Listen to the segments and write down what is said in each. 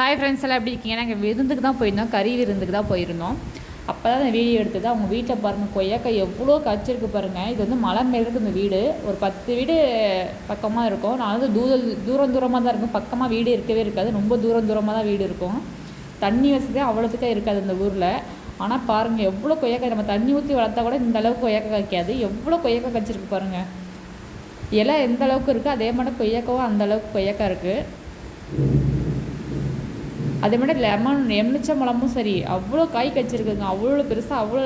Hi friends எல்லாம் எப்படி இருக்கீங்க? நாங்கள் விருந்துக்கு தான் போயிருந்தோம். கறி விருந்துக்கு தான் போயிருந்தோம். அப்போ தான் அந்த வீடியோ எடுத்தது. அவங்க வீட்டில் பாருங்கள் கொய்யாக்காய் எவ்வளோ காய்ச்சிருக்கு பாருங்கள் இது வந்து மலை மேலே இருக்கு இந்த வீடு. ஒரு பத்து வீடு பக்கமாக இருக்கும். நான் வந்து தூர தூரம் தூரமாக தான் இருக்கும். பக்கமாக வீடு இருக்கவே இருக்காது. ரொம்ப தூரம் தூரமாக தான் வீடு இருக்கும். தண்ணி வசதியாக அவ்வளோத்துக்காக இருக்காது இந்த ஊரில். ஆனால் பாருங்கள் எவ்வளோ கொய்யாக்காய் நம்ம தண்ணி ஊற்றி வளர்த்தா கூட இந்த அளவுக்கு கொய்யாக்காய் காய்க்காது. எவ்வளோ கொய்யாக்காய் காய்ச்சிருக்கு பாருங்கள் இலை எந்த அளவுக்கு இருக்குது அதே மாதிரி கொய்யாக்காவும் அந்த அளவுக்கு கொய்யாக்காய் இருக்குது அதே மாதிரி லெமன் எலுமிச்சம்பழமும் சரி அவ்வளோ காய் காய்ச்சிருக்குங்க. அவ்வளோ பெருசாக அவ்வளோ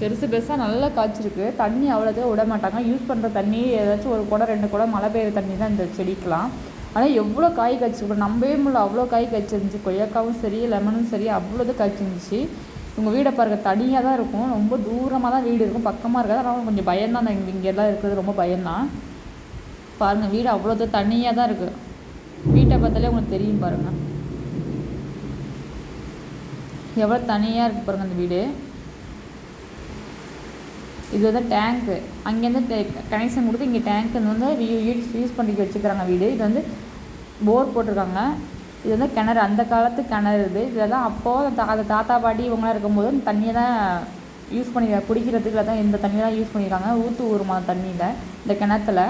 பெருசு பெருசாக நல்லா காய்ச்சிருக்கு. தண்ணி அவ்வளோதான் விட மாட்டாங்க. யூஸ் பண்ணுற தண்ணி ஏதாச்சும் ஒரு குடம் ரெண்டு குடம் மழை பெய்யுற தண்ணி தான் இந்த செடிக்கெலாம் ஆனால் எவ்வளோ காய் காய்ச்சிருக்கோம் நம்பவே முடியல அவ்வளோ காய் காய்ச்சிருந்துச்சு. கொய்யாக்காவும் சரி லெமனும் சரி அவ்வளோது காய்ச்சிருந்துச்சு. உங்கள் வீடை பாருங்க தனியாக தான் இருக்கும். ரொம்ப தூரமாக தான் வீடு இருக்கும். பக்கமாக இருக்காது. ஆனால் கொஞ்சம் பயம்தான். இங்கே இங்கெல்லாம் இருக்கிறது ரொம்ப பயம்தான். பாருங்கள் வீடு அவ்வளோ தனியாக தான் இருக்குது வீட்டை பார்த்தாலே உங்களுக்கு தெரியும் பாருங்கள் எவ்வளோ தனியாக இருக்குது பாருங்கள் அந்த வீடு. இது வந்து டேங்க்கு அங்கேருந்து கனெக்ஷன் கொடுத்து இங்கே டேங்க் வந்து யூஸ் யூஸ் பண்ணி வச்சுக்கிறாங்க வீடு. இது வந்து போர் போட்டிருக்காங்க. இது வந்து கிணறு. அந்த காலத்து கிணறு இது. இதில் தான் அப்போது தா அது தாத்தா பாட்டி இவங்களாம் இருக்கும்போது தண்ணியை தான் யூஸ் பண்ணி குடிக்கிறதுக்கு தான் இந்த தண்ணியெல்லாம் தான் யூஸ் பண்ணியிருக்காங்க. ஊற்று ஊருமா தண்ணியில். இந்த கிணத்துல.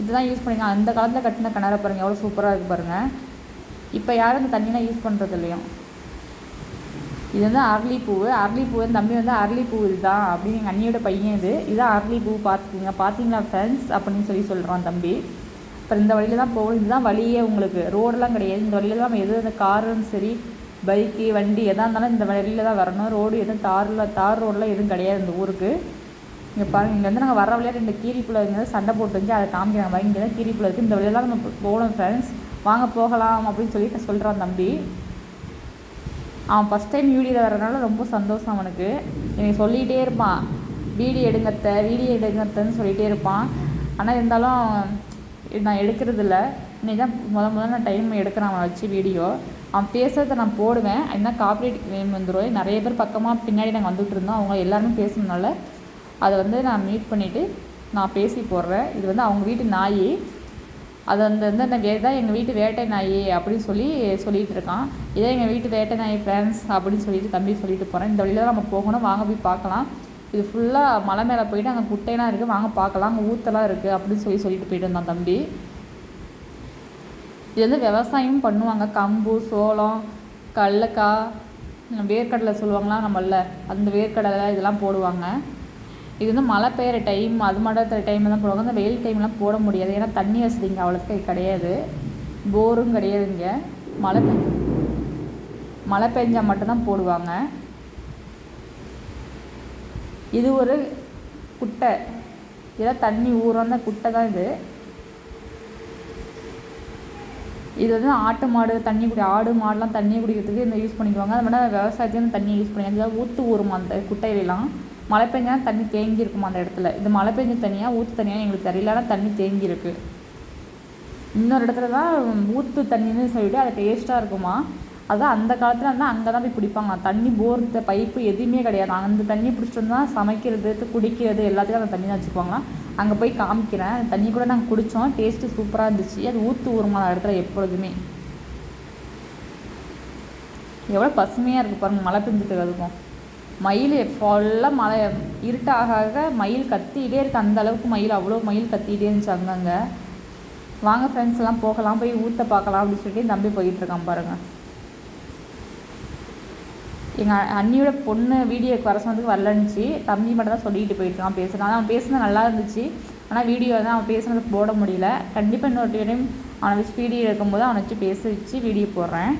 இதுதான் யூஸ் பண்ணியிருக்காங்க. அந்த காலத்தில் கட்டின கிணறு பாருங்கள் எவ்வளோ சூப்பராக இருக்குது பாருங்கள் இப்போ யாரும் இந்த தண்ணியெலாம் யூஸ் பண்ணுறது இல்லையும் இது வந்து அரளிப்பூ அரளிப்பூ அரளி தம்பி வந்து அரளிப்பூ இதுதான் அப்படின்னு எங்கள் அண்ணியோட பையன் இது. இதுதான் அரளிப்பூ பார்த்துக்கோங்க பார்த்தீங்களா ஃப்ரெண்ட்ஸ் அப்படின்னு சொல்லி சொல்கிறான் தம்பி. அப்புறம் இந்த வழியில் தான் போகணும் இதுதான் வழியே உங்களுக்கு. ரோடெலாம் கிடையாது. இந்த வழியில் தான் நம்ம எது அந்த காரும் சரி பைக்கு வண்டி எதாக இருந்தாலும் இந்த வழியில் தான் வரணும். ரோடு எதுவும் தாரில் தார் ரோடெலாம் எதுவும் கிடையாது இந்த ஊருக்கு. இங்கே பாருங்கள் இங்கே வந்து நாங்கள் வர வழியாக ரெண்டு கீரிப்புள்ள இங்கே சண்டை போட்டு வந்து அதை காமிக்கிறாங்க. இங்கே தான் கீரிப்புள்ள இருக்குது இந்த வழியில் தான் நம்ம போகணும் ஃப்ரெண்ட்ஸ் வாங்க போகலாம் அப்படின்னு சொல்லி சொல்கிறான் தம்பி. அவன் ஃபஸ்ட் டைம் யூடியில் வரனால ரொம்ப சந்தோஷம் அவனுக்கு. எனக்கு சொல்லிகிட்டே இருப்பான். வீடியோ எடுங்கத்த வீடியோ எடுங்கத்தன்னு சொல்லிகிட்டே இருப்பான். ஆனால் இருந்தாலும் நான் எடுக்கிறதில்ல. இன்னைக்கு தான் முத முதல்ல நான் டைம் எடுக்கிறேன் அவனை வச்சு வீடியோ அவன் பேசுகிறத நான் போடுவேன். என்ன காப்பரேட் நேம் வந்துடும் நிறைய பேர் பக்கமாக பின்னாடி நாங்கள் வந்துகிட்டு இருந்தோம். அவங்க எல்லாருமே பேசுனதுனால அதை வந்து நான் மீட் பண்ணிவிட்டு நான் பேசி போடுறேன். இது வந்து அவங்க வீட்டு நாய். அது அந்த வந்து அந்த வே தான் எங்கள் வீட்டு வேட்டை நாய் அப்படின்னு சொல்லி சொல்லிகிட்டு இருக்கான். இதே எங்கள் வீட்டு வேட்டை நாய் ஃப்ரெண்ட்ஸ் அப்படின்னு சொல்லிட்டு தம்பி சொல்லிட்டு போகிறேன் இந்த வழியில் தான் நம்ம போகணும். வாங்க போய் பார்க்கலாம். இது ஃபுல்லாக மலை மேலே போயிட்டு அங்கே குட்டையெல்லாம் இருக்குது வாங்க பார்க்கலாம். அங்கே ஊத்தெல்லாம் இருக்குது அப்படின்னு சொல்லி சொல்லிட்டு போயிட்டு இருந்தான் தம்பி. இது வந்து விவசாயம் பண்ணுவாங்க. கம்பு சோளம் கடலக்காய் வேர்க்கடலை சொல்லுவாங்களா நம்மள. அந்த வேர்க்கடலை இதெல்லாம் போடுவாங்க. இது வந்து மழை பெய்கிற டைம் அது மட்டும் டைமில் தான் போடுவாங்க. அந்த வெயில் டைம்லாம் போட முடியாது. ஏன்னா தண்ணி வசதி இங்கே அவ்வளோக்கு கிடையாது. போரும் கிடையாது இங்கே. மழை பெஞ்ச மழை பெஞ்சால் மட்டும்தான் போடுவாங்க. இது ஒரு குட்டை. இதெல்லாம் தண்ணி ஊறும். தான் குட்டை தான் இது. இது வந்து ஆட்டு மாடு தண்ணி குடி ஆடு மாடுலாம் தண்ணி குடிக்கிறதுக்கு இந்த யூஸ் பண்ணிக்குவாங்க. அது மாதிரி விவசாயத்தையும் தண்ணி யூஸ் பண்ணிக்குவாங்க ஊற்று ஊறுமா அந்த குட்டையிலாம் மழை பெஞ்சா தண்ணி தேங்கி இருக்குமா அந்த இடத்துல? இது மழை பெஞ்ச தனியாக ஊற்று தனியாக எங்களுக்கு தெரியல ஆனால் தண்ணி தேங்கி இருக்கு. இன்னொரு இடத்துல தான் ஊற்று தண்ணின்னு சொல்லிட்டு அது டேஸ்ட்டாக இருக்குமா? அதான் அந்த காலத்தில் இருந்தால் அங்கே தான் போய் பிடிப்பாங்க தண்ணி போர் பைப்பு எதுவுமே கிடையாது. அந்த தண்ணி பிடிச்சிட்டு வந்தால் சமைக்கிறது குடிக்கிறது எல்லாத்துக்கும் அந்த தண்ணி தான் வச்சுக்குவாங்களாம் அங்கே போய் காமிக்கிறேன். அந்த தண்ணி கூட நாங்கள் குடித்தோம் டேஸ்ட்டு சூப்பராக இருந்துச்சு. அது ஊற்று ஊருமான இடத்துல எப்பொழுதுமே. எவ்வளோ பசுமையாக இருக்குது பாருங்கள் மழை பெஞ்சிட்டு அதுக்கும். மயில் ஃபுல்லாக மழை இருட்டாக ஆக மயில் கத்திகிட்டே இருக்குது அந்த அளவுக்கு மயில் அவ்வளோ மயில் கத்திகிட்டே இருந்துச்சு அங்கங்கே. வாங்க ஃப்ரெண்ட்ஸ் எல்லாம் போகலாம் போய் ஊற்ற பார்க்கலாம் அப்படின்னு சொல்லிட்டு தம்பி போயிட்டுருக்கான் பாருங்கள் எங்கள் அண்ணியோட பொண்ணு வீடியோக்கு வர சொன்னதுக்கு வரலன்னுச்சு தம்பி மட்டும் தான் சொல்லிட்டு போயிட்டுருக்கான் பேசுகிறான் அவன் பேசுனது நல்லா இருந்துச்சு. ஆனால் வீடியோ தான் அவன் பேசுனது போட முடியல. கண்டிப்பாக இன்னொரு டைம் அவனை வச்சு வீடியோ இருக்கும்போது அவனை வச்சு பேச வச்சு வீடியோ போடுறேன்.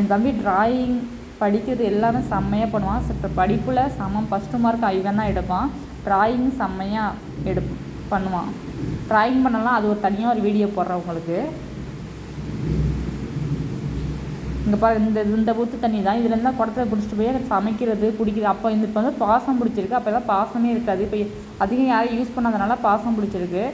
என் தம்பி ட்ராயிங் படிக்கிறது எல்லாமே செம்மையாக பண்ணுவான். இப்போ படிப்பில் செம்ம. ஃபஸ்ட்டு மார்க் ஐவன் தான் எடுப்பான். ட்ராயிங் செம்மையாக எடு பண்ணுவான். ட்ராயிங் பண்ணலாம். அது ஒரு தனியாக ஒரு வீடியோ போடுறேன் உங்களுக்கு. இங்கே பாரு இந்த இந்த ஊற்று தண்ணி தான். இதுலேருந்து இருந்தால் குடத்தில் பிடிச்சிட்டு போய் எனக்கு சமைக்கிறது குடிக்கிறது. அப்போ இந்த இப்போ வந்து பாசம் பிடிச்சிருக்கு. அப்போ தான் பாசமே இருக்காது. இப்போ அதிகம் யாரும் யூஸ் பண்ணாதனால பாசம் பிடிச்சிருக்கு.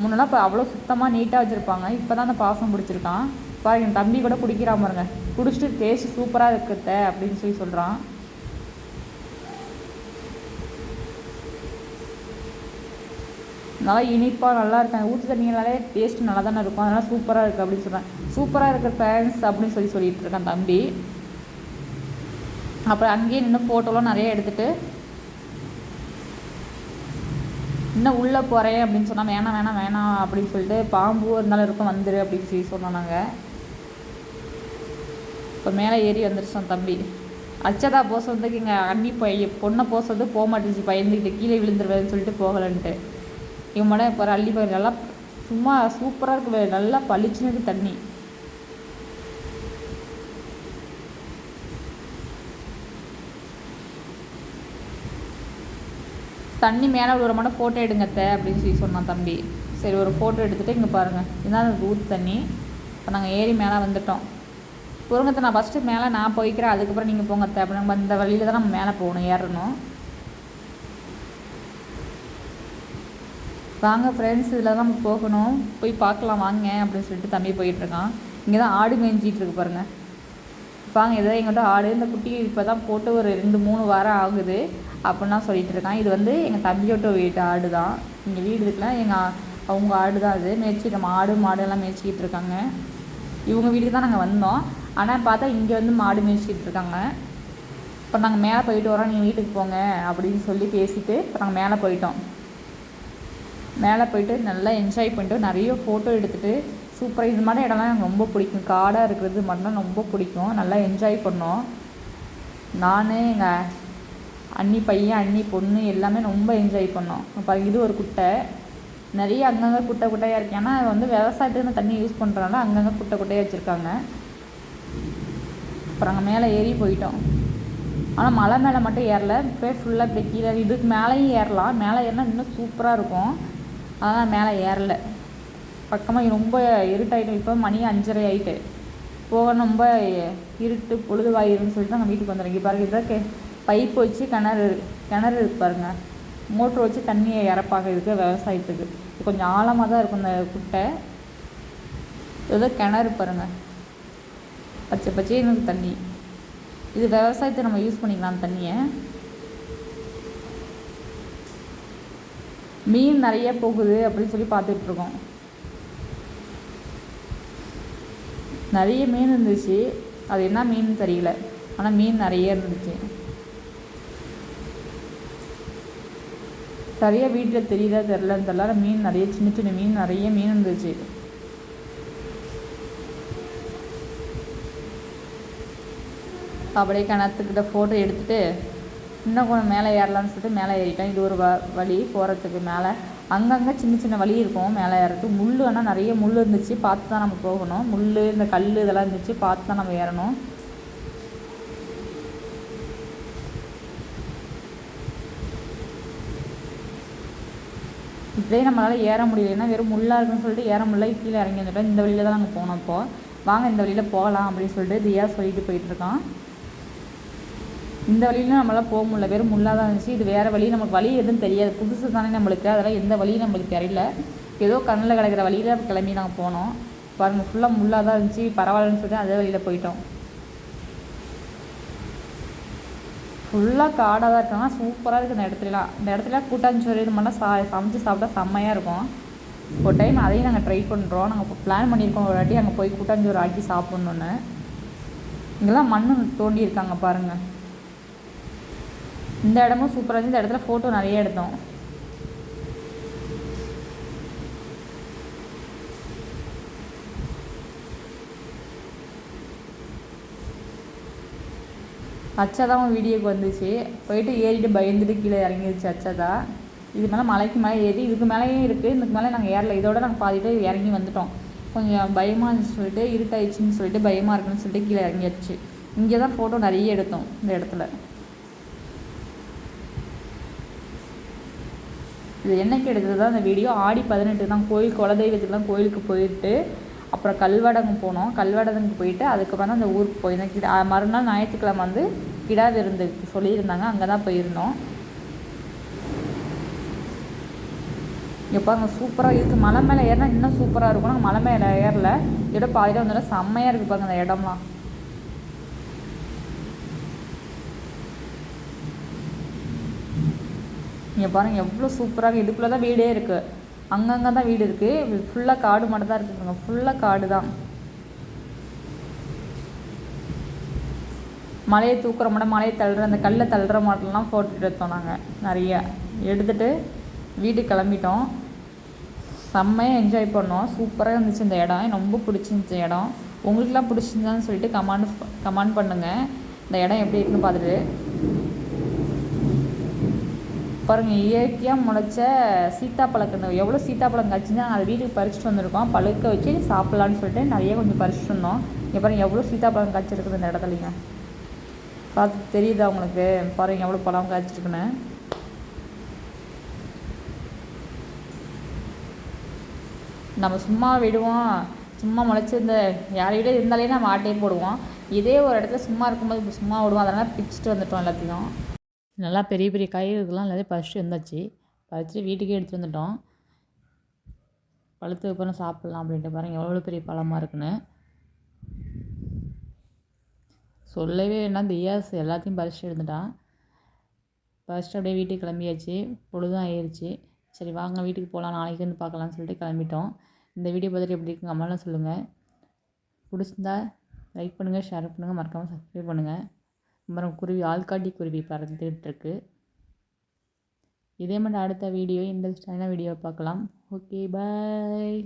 முன்னெல்லாம் இப்போ அவ்வளோ சுத்தமாக நீட்டாக வச்சுருப்பாங்க. இப்போ தான் அந்த பாசம் பிடிச்சிருக்கான். பாருங்க என் தம்பி கூட குடிக்கிறான் பாருங்க. குடிச்சிட்டு டேஸ்ட் சூப்பராக இருக்குத்த அப்படின்னு சொல்லி சொல்கிறான் நல்லா இனிப்பாக நல்லா இருக்காங்க ஊற்று தண்ணினாலே டேஸ்ட் நல்லா தானே இருக்கும். அதனால் சூப்பராக இருக்குது அப்படின்னு சொல்கிறேன் சூப்பராக இருக்கிற ஃபேன்ஸ் அப்படின்னு சொல்லி சொல்லிட்டு இருக்கான் தம்பி. அப்புறம் அங்கேயே நின்று ஃபோட்டோலாம் நிறைய எடுத்துகிட்டு இன்னும் உள்ளே போகிறேன் அப்படின்னு சொன்னால் வேணாம் வேணாம் வேணாம் அப்படின்னு சொல்லிட்டு பாம்பு இருந்தாலும் இருக்கும் வந்துரு அப்படின்னு சொல்லி சொன்னோம் நாங்கள் இப்போ மேலே ஏறி வந்துருச்சான் தம்பி. அச்சதா போச வந்து இங்கே அண்ணி பைய பொண்ணை போக போக மாட்டேச்சு பயந்துக்கிட்டு கீழே விழுந்துருவேன்னு சொல்லிட்டு போகலன்ட்டு. இவன் மேடம் இப்போ அள்ளி பயிர் நல்லா சும்மா சூப்பராக இருக்கு நல்லா பளிச்சுன்னு இருக்கு தண்ணி. தண்ணி மேலே ஒரு மட்டும் ஃபோட்டோ எடுங்க தே அப்படின்னு சொல்லி சொன்னான் தம்பி. சரி ஒரு ஃபோட்டோ எடுத்துகிட்டு இங்கே பாருங்கள் இதுதான் ஊத்து தண்ணி. இப்போ நாங்கள் ஏறி மேலே வந்துட்டோம். பொருங்கத்தை நான் ஃபஸ்ட்டு மேலே நான் போய்க்கிறேன் அதுக்கப்புறம் நீங்கள் போங்க அத்தை. அப்படி நம்ம இந்த வழியில் தான் நம்ம மேலே போகணும் ஏறணும். வாங்க ஃப்ரெண்ட்ஸ் இதில் தான் நம்ம போகணும். போய் பார்க்கலாம் வாங்க அப்படின்னு சொல்லிட்டு தம்பி போயிட்டுருக்கான் இங்கே தான் ஆடு மேய்ஞ்சிட்டு இருக்கு பாருங்கள் வாங்க இதை எங்கள்கிட்ட ஆடு. இந்த குட்டி இப்போ தான் போட்டு ஒரு ரெண்டு மூணு வாரம் ஆகுது. அப்படின்னா சொல்லிட்டு இருக்கான். இது வந்து எங்கள் தம்பியோட வீட்டு ஆடு தான் இங்கே வீடு இருக்குல்ல எங்கள் அவங்க ஆடு தான் அது. மேய்ச்சி நம்ம ஆடு மாடு எல்லாம் மேய்ச்சிக்கிட்டு இருக்காங்க. இவங்க வீட்டுக்கு தான் நாங்கள் வந்தோம். ஆனால் பார்த்தா இங்கே வந்து மாடு மேய்ச்சிக்கிட்டு இருக்காங்க. இப்போ நாங்கள் மேலே போயிட்டு வரோம் நீங்கள் வீட்டுக்கு போங்க அப்படின்னு சொல்லி பேசிவிட்டு இப்போ நாங்கள் மேலே போயிட்டோம். மேலே போயிட்டு நல்லா என்ஜாய் பண்ணிட்டு நிறைய ஃபோட்டோ எடுத்துகிட்டு சூப்பராக இது மாதிரி இடம்லாம் எனக்கு ரொம்ப பிடிக்கும். காடாக இருக்கிறது மட்டும் ரொம்ப பிடிக்கும். நல்லா என்ஜாய் பண்ணோம். நான் எங்கள் அண்ணி பையன் அண்ணி பொண்ணு எல்லாமே ரொம்ப என்ஜாய் பண்ணோம். அப்போ இது ஒரு குட்டை. நிறைய அங்கங்கே குட்டை குட்டையாக இருக்கு. ஏன்னா அது வந்து விவசாயத்துக்கு தண்ணி யூஸ் பண்ணுறதுனால அங்கங்கே குட்டை குட்டையாக வச்சுருக்காங்க. அப்புறம் அங்கே மேலே ஏறி போயிட்டோம். ஆனால் மலை மேலே மட்டும் ஏறல. இப்போ ஃபுல்லாக இப்படி கீழே இதுக்கு மேலேயும் ஏறலாம். மேலே ஏறினா இன்னும் சூப்பராக இருக்கும். அதனால் மேலே ஏறல. பக்கமாக ரொம்ப இருட்டாயிட்டு இப்போ மணி அஞ்சரை ஆகிட்டு போக ரொம்ப இருட்டு பொழுதுவாயிருன்னு சொல்லிட்டு நாங்கள் வீட்டுக்கு வந்துடுறோம் இங்கே பாருங்க இதான் கே பைப் வச்சு கிணறு கிணறு இருக்கு பாருங்க. மோட்ரு வச்சு தண்ணியை இறப்பாக இருக்குது விவசாயத்துக்கு. கொஞ்சம் ஆழமாக தான் இருக்கும் இந்த குட்டை. ஏதோ கிணறு பாருங்கள் பச்சை பச்சைன்னு எனக்கு தண்ணி. இது விவசாயத்தை நம்ம யூஸ் பண்ணிக்கலாம் தண்ணியை. மீன் நிறைய போகுது அப்படின்னு சொல்லி பார்த்துட்ருக்கோம் நிறைய மீன் இருந்துச்சு. அது என்ன மீன் தெரியல. ஆனால் மீன் நிறைய இருந்துச்சு. நிறைய வீட்டில் தெரியுதா தெரிலன்னு தெரியல. மீன் நிறைய சின்ன சின்ன மீன் நிறைய மீன் இருந்துச்சு. அப்படியே கிணத்துக்கிட்ட ஃபோட்டோ எடுத்துட்டு இன்னும் கொஞ்சம் மேலே ஏறலாம்னு சொல்லிட்டு மேலே ஏறிட்டோம். இது ஒரு வ வழி போகிறதுக்கு மேலே. அங்கங்கே சின்ன சின்ன வழி இருக்கும் மேலே ஏறதுக்கு. முள் ஆனால் நிறைய முள் இருந்துச்சு. பார்த்து தான் நம்ம போகணும். முள் இந்த கல் இதெல்லாம் இருந்துச்சு. பார்த்து தான் நம்ம ஏறணும். இப்படியே நம்மளால் ஏற முடியலைன்னா வெறும் முள்ளாக இருக்குன்னு சொல்லிட்டு ஏற முடியல. கீழே இறங்கி வந்துட்டோம். இந்த வழியில் தான் நாங்கள் போனோம் இப்போது வாங்க இந்த வழியில் போகலாம் அப்படின்னு சொல்லிட்டு தியா சொல்லிட்டு போயிட்டுருக்கான் இந்த வழியில நம்மளால் போக முடியல. வெறும் முள்ளாக தான் இருந்துச்சு. இது வேறு வழி. நமக்கு வழி எதுவும் தெரியாது. புதுசு தானே நம்மளுக்கு. அதெல்லாம் எந்த வழியும் நம்மளுக்கு தெரியல. ஏதோ கண்ணில் கிடக்கிற வழியில் கிளம்பி நாங்கள் போனோம். பாருங்கள் ஃபுல்லாக முள்ளாக தான் இருந்துச்சு. பரவாயில்லன்னு சொல்லிட்டு அதே வழியில் போயிட்டோம். ஃபுல்லாக காடாக தான் இருக்காங்க. சூப்பராக இருக்குது இந்த இடத்துலலாம். இந்த இடத்துல கூட்டாஞ்சோறு இது மாதிரிலாம் சா சமைச்சு சாப்பிட்டா செம்மையாக இருக்கும். ஒரு டைம் அதையும் நாங்கள் ட்ரை பண்ணுறோம் நாங்கள் பிளான் பண்ணியிருக்கோம். ஒரு வாட்டி அங்கே போய் கூட்டாஞ்சோறு ஆக்கி சாப்பிட்ணுன்னு இங்கெல்லாம் மண் தோண்டி இருக்காங்க பாருங்கள் இந்த இடமும் சூப்பராக இருந்துச்சு. இந்த இடத்துல ஃபோட்டோ நிறைய எடுத்தோம். அச்சாதான் வீடியோக்கு வந்துச்சு. போயிட்டு ஏறிட்டு பயந்துட்டு கீழே இறங்கிருச்சு அச்சாதா. இது மேலே மலைக்கு மேலே ஏறி இதுக்கு மேலேயும் இருக்குது இதுக்கு மேலே நாங்கள் ஏறல. இதோட நாங்கள் பாதிட்டு இறங்கி வந்துட்டோம். கொஞ்சம் பயமாக இருந்துச்சு சொல்லிட்டு இருட்டாயிடுச்சுன்னு சொல்லிட்டு பயமாக இருக்குன்னு சொல்லிட்டு கீழே இறங்கியாச்சு. இங்கே தான் ஃபோட்டோ நிறைய எடுத்தோம் இந்த இடத்துல. இது என்னைக்கு எடுத்தது தான் அந்த வீடியோ ஆடி பதினெட்டு தான். கோயில் குலதெய்வத்துக்கு தான் கோயிலுக்கு போயிட்டு அப்புறம் கல்வடங்கு போனோம். கல்வடங்கு போயிட்டு அதுக்கப்புறம் தான் அந்த ஊருக்கு போயிருந்தோம் கிடா மறுநாள் ஞாயிற்றுக்கிழமை வந்து கிடா விருந்து சொல்லியிருந்தாங்க. அங்கே தான் போயிருந்தோம். இங்கே பாருங்க சூப்பராக இருக்குது மலை மேலே ஏறினா இன்னும் சூப்பராக இருக்கும். நாங்கள் மலை மேலே ஏறல. இதோட பாதியில் வந்தாலும் செம்மையாக இருக்குது பாருங்க அந்த இடம்லாம். இங்கே பாருங்கள் எவ்வளோ சூப்பராக இதுக்குள்ளே தான் வீடே இருக்குது அங்கங்கே தான் வீடு இருக்குது ஃபுல்லாக காடு மட்டும் தான் இருக்குதுங்க ஃபுல்லாக காடு தான். மலையை தூக்குற மாட்டோம் மலையை தள்ளுற அந்த கல்லை தள்ளுற மாட்டெல்லாம் ஃபோட்டோ எடுத்தோம் நாங்கள் நிறைய. எடுத்துகிட்டு வீடு கிளம்பிட்டோம். செம்மையாக என்ஜாய் பண்ணோம். சூப்பராக இருந்துச்சு இந்த இடம். ரொம்ப பிடிச்சிருந்துச்சு இடம். உங்களுக்குலாம் பிடிச்சிருந்தான்னு சொல்லிட்டு கமெண்ட் கமெண்ட் பண்ணுங்கள் இந்த இடம் எப்படி இருக்குன்னு பார்த்துட்டு பாருங்கள் இயற்கையாக முளைச்ச சீத்தாப்பழக்கன்று எவ்வளோ சீத்தாப்பழம் காய்ச்சின்னா அதை வீட்டுக்கு பறிச்சுட்டு வந்திருக்கோம். பழுக்க வச்சு சாப்பிட்லான்னு சொல்லிட்டு நிறைய கொஞ்சம் பறிச்சுட்டு வந்தோம். இங்கே பாருங்கள் எவ்வளோ சீத்தாப்பழம் காய்ச்சிருக்குது இந்த இடத்துலைங்க. பார்த்து தெரியுதா உங்களுக்கு? பாருங்கள் எவ்வளோ பழம் காய்ச்சிருக்குன்னு. நம்ம சும்மா விடுவோம். சும்மா முளைச்சிருந்த யார் வீடு இருந்தாலே நம்ம ஆட்டையே போடுவோம். இதே ஒரு இடத்துல சும்மா இருக்கும்போது சும்மா விடுவோம். அதெல்லாம் பிச்சுட்டு வந்துட்டோம் எல்லாத்தையும். நல்லா பெரிய பெரிய காய்கறிகள்லாம் எல்லாத்தையும் பறிச்சுட்டு வந்தாச்சு. பறிச்சுட்டு வீட்டுக்கே எடுத்துகிட்டு வந்துட்டோம். பழுத்து அப்புறம் சாப்பிட்லாம் அப்படின்ட்டு பாருங்கள் எவ்வளோ பெரிய பழமாக இருக்குன்னு. சொல்லவே வேணாம் தியாஸ் எல்லாத்தையும் பறிச்சுட்டு எடுத்துட்டான். பறிச்சுட்டு அப்படியே வீட்டுக்கு கிளம்பியாச்சு. பொழுதும் ஆயிடுச்சு சரி வாங்க வீட்டுக்கு போகலாம் நாளைக்கு வந்து பார்க்கலாம்னு சொல்லிட்டு கிளம்பிட்டோம். இந்த வீடியோ பார்த்துட்டு எப்படி இருக்குங்க அம்மாலாம் சொல்லுங்கள் பிடிச்சிருந்தா லைக் பண்ணுங்கள் ஷேர் பண்ணுங்கள் மறக்காமல் சப்ஸ்கிரைப் பண்ணுங்கள் அப்புறம் குருவி ஆள்காட்டி குருவி பறந்துகிட்ருக்கு இதே மாதிரி அடுத்த வீடியோ இன்ட்ரெஸ்டான வீடியோ பார்க்கலாம். Okay bye